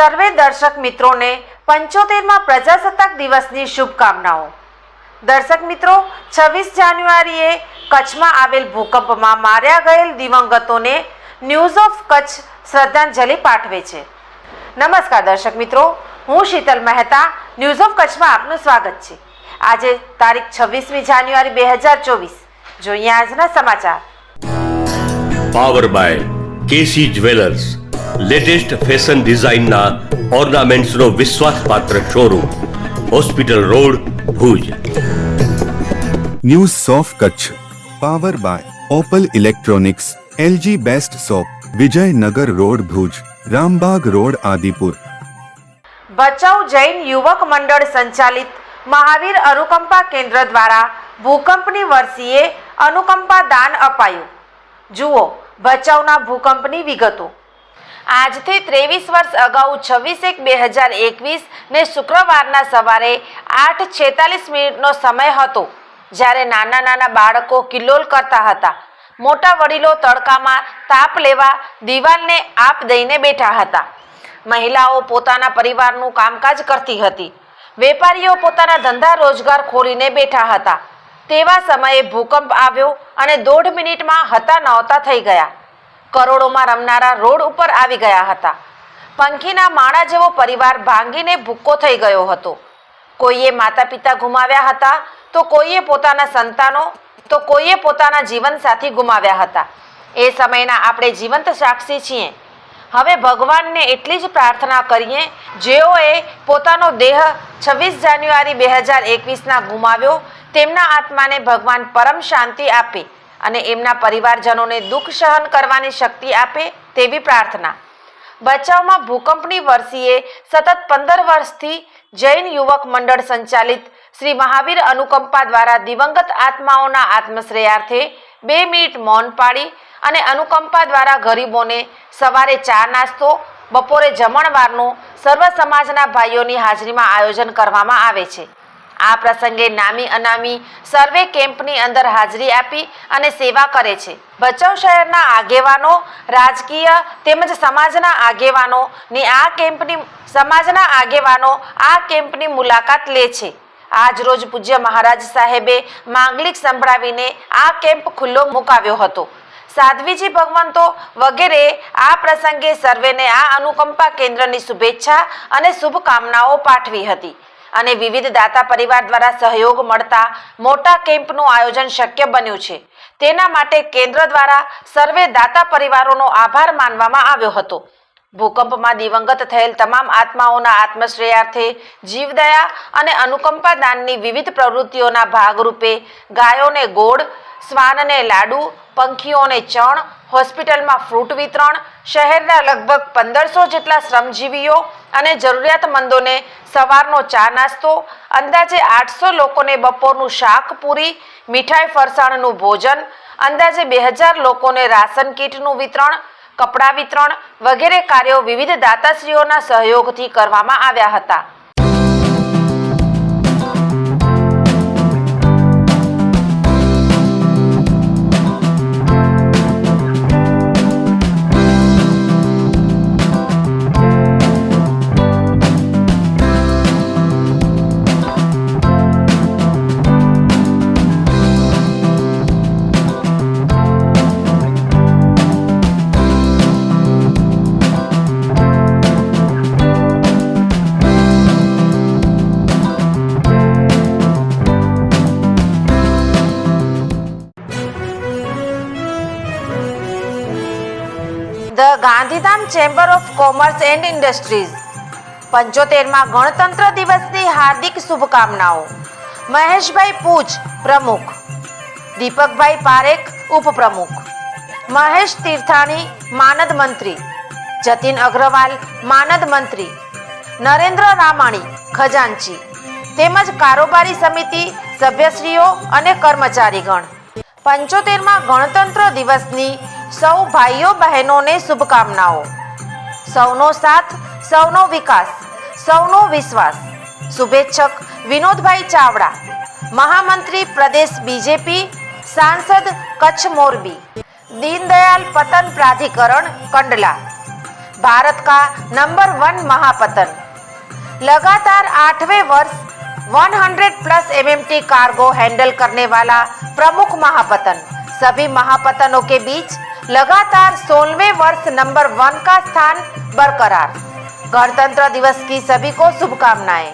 સર્વે દર્શક મિત્રોને પંચોતેરમાં પ્રજાસત્તાક દિવસની શુભકામનાઓ. દર્શક મિત્રો, છવ્વીસ જાન્યુઆરીએ કચ્છમાં આવેલ ભૂકંપમાં માર્યા ગયેલ દિવંગતોને ન્યૂઝ ઓફ કચ્છ શ્રદ્ધાંજલિ પાઠવે છે. નમસ્કાર દર્શક મિત્રો, હું શીતલ મહેતા, ન્યૂઝ ઓફ કચ્છમાં આપનું સ્વાગત છે. આજે તારીખ છવ્વીસમી જાન્યુઆરી બે હજાર ચોવીસ. જોઈએ આજના સમાચાર. Power by KC jewellers latest fashion ડિઝાઇનના ઓર્નામેન્ટ્સનો વિશ્વાસપાત્ર showroom hospital road Bhuj. News of Kutch power by Opal electronics LG best shop Vijaynagar road Bhuj Rambag road Adipur. Bhachau Jain યુવક મંડળ સંચાલિત મહાવીર અનુકંપા કેન્દ્ર દ્વારા ભૂકંપની વર્ષીએ અનુકંપા દાન અપાયું. જુઓ ભચાઉના ભૂકંપની વિગતો. આજથી ત્રેવીસ વર્ષ અગાઉ છવ્વીસ એક બે હજાર એકવીસ ને શુક્રવારના સવારે આઠ છેતાલીસ મિનિટનો સમય હતો, જ્યારે નાના નાના બાળકો કિલ્લોલ કરતા હતા. મોટા વડીલો તડકામાં તાપ લેવા દિવાલને આપ દઈને બેઠા હતા. મહિલાઓ પોતાના પરિવારનું કામકાજ કરતી હતી. વેપારીઓ પોતાના ધંધા રોજગાર ખોલીને બેઠા હતા. તેવા સમયે ભૂકંપ આવ્યો અને દોઢ મિનિટમાં હતા નહોતા થઈ ગયા. કરોડોમાં રમનારા રોડ ઉપર આવી ગયા હતા. પંખીના માળા જેવો પરિવાર ભાંગીને ભૂક્કો થઈ ગયો હતો. કોઈએ માતા પિતા ગુમાવ્યા હતા તો કોઈએ પોતાના સંતાનો, તો કોઈએ પોતાના જીવનસાથી ગુમાવ્યા હતા. એ સમયના આપણે જીવંત સાક્ષી છીએ. હવે ભગવાનને એટલી જ પ્રાર્થના કરીએ, જેઓએ પોતાનો દેહ છવ્વીસ જાન્યુઆરી બે હજાર એકવીસના ગુમાવ્યો, તેમના આત્માને ભગવાન પરમ શાંતિ આપે. અને એમના પરિવારજનોને દુઃખ સહન કરવાની શક્તિ આપે તેવી પ્રાર્થના. બચાવમાં ભૂકંપની વર્ષીએ સતત પંદર વર્ષથી જૈન યુવક મંડળ સંચાલિત શ્રી મહાવીર અનુકંપા દ્વારા દિવંગત આત્માઓના આત્મશ્રેયાર્થે બે મિનિટ મૌન પાડી અને અનુકંપા દ્વારા ગરીબોને સવારે ચા નાસ્તો, બપોરે જમણવારનું સર્વ સમાજના ભાઈઓની હાજરીમાં આયોજન કરવામાં આવે છે. આ પ્રસંગે નામી અનામી સર્વે કેમ્પની અંદર હાજરી આપી અને સેવા કરે છે. ભચાઉ શહેરના આગેવાનો, રાજકીય તેમજ સમાજના આગેવાનોની આ કેમ્પની, સમાજના આગેવાનો આ કેમ્પની મુલાકાત લે છે. આજ રોજ પૂજ્ય મહારાજ સાહેબે માંગલિક સંભળાવીને આ કેમ્પ ખુલ્લો મુકાવ્યો હતો. સાધ્વીજી ભગવંતો વગેરે આ પ્રસંગે સર્વેને આ અનુકંપા કેન્દ્રની શુભેચ્છા અને શુભકામનાઓ પાઠવી હતી. અને વિવિધ દાતા પરિવાર દ્વારા સહયોગ મળતા મોટા કેમ્પનું આયોજન શક્ય બન્યું છે. તેના માટે કેન્દ્ર દ્વારા સર્વે દાતા પરિવારોનો આભાર માનવામાં આવ્યો હતો. ભૂકંપમાં દિવંગત થયેલ તમામ આત્માઓના આત્મશ્રેયાર્થે જીવદયા અને અનુકંપા દાનની વિવિધ પ્રવૃત્તિઓના ભાગરૂપે ગાયોને ગોળ, શ્વાનને લાડુ, પંખીઓને ચણ, હોસ્પિટલમાં ફ્રૂટ વિતરણ, શહેરના લગભગ પંદરસો જેટલા શ્રમજીવીઓ અને જરૂરિયાતમંદોને સવારનો ચા નાસ્તો, અંદાજે આઠસો લોકોને બપોરનું શાક પૂરી, મીઠાઈ ફરસાણનું ભોજન, અંદાજે બે હજાર લોકોને રાશન કીટનું વિતરણ કપડાં વિતરણ વગેરે કાર્યો વિવિધ દાતાશ્રીઓના સહયોગથી કરવામાં આવ્યા હતા. Gandhidham chamber of commerce and industries પંચોતેરમાં ગણતંત્ર દિવસની હાર્દિક શુભકામનાઓ. મહેશભાઈ પૂજ, પ્રમુખ. દીપકભાઈ પારેખ, ઉપપ્રમુખ. મહેશ તીર્થાણી, માનદ મંત્રી. જતીન અગ્રવાલ, માનદ મંત્રી. નરેન્દ્ર રામાણી, ખજાનચી. તેમજ કારોબારી સમિતિ, સભ્યશ્રીઓ અને કર્મચારીગણ. પંચોતેરમાં ગણતંત્ર દિવસની સૌ ભાઈઓ બહેનોને શુભકામનાઓ સૌનો સાથ સૌનો વિકાસ સૌનો વિશ્વાસ શુભેચ્છક વિનોદભાઈ ચાવડા મહામંત્રી પ્રદેશ બીજેપી સાંસદ કચ્છ મોરબી દીનદયાલ પતન પ્રાધિકરણ કંડલા भारत का नंबर वन महापतन लगातार आठवें वर्ष 100 प्लस एमएमटी कार्गो हैंडल करने वाला प्रमुख महापतन सभी महापतनों के बीच लगातार सोलहवें वर्ष नंबर वन का स्थान बरकरार गणतंत्र दिवस की सभी को शुभकामनाएं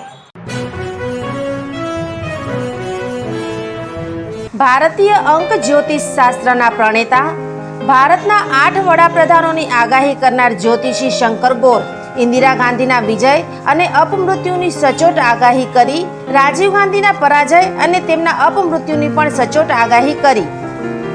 ભારતીય અંક જ્યોતિષ શાસ્ત્રના પ્રણેતા ભારતના આઠ વડાપ્રધાનોની આગાહી કરનાર જ્યોતિષી શંકર ગોર ઇન્દિરા ગાંધીના વિજય અને અપમૃત્યુની સચોટ આગાહી કરી રાજીવ ગાંધીના પરાજય અને તેમના અપમૃત્યુની પણ સચોટ આગાહી કરી